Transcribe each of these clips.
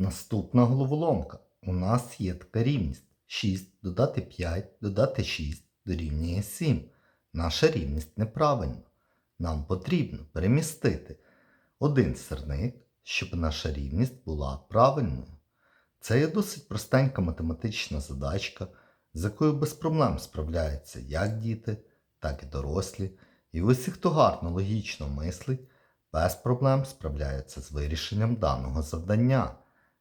Наступна головоломка. У нас є така рівність. 6 додати 5 додати 6 дорівнює 7. Наша рівність неправильна. Нам потрібно перемістити один сирник, щоб наша рівність була правильною. Це є досить простенька математична задачка, з якою без проблем справляються як діти, так і дорослі. І усі, хто гарно логічно мислить, без проблем справляються з вирішенням даного завдання.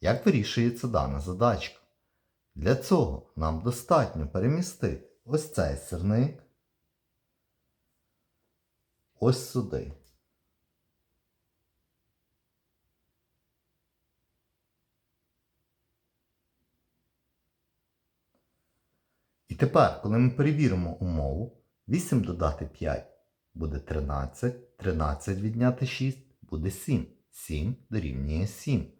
Як вирішується дана задачка? Для цього нам достатньо перемістити ось цей сирник ось сюди. І тепер, коли ми перевіримо умову, 8 додати 5 буде 13, 13 відняти 6 буде 7. 7 дорівнює 7.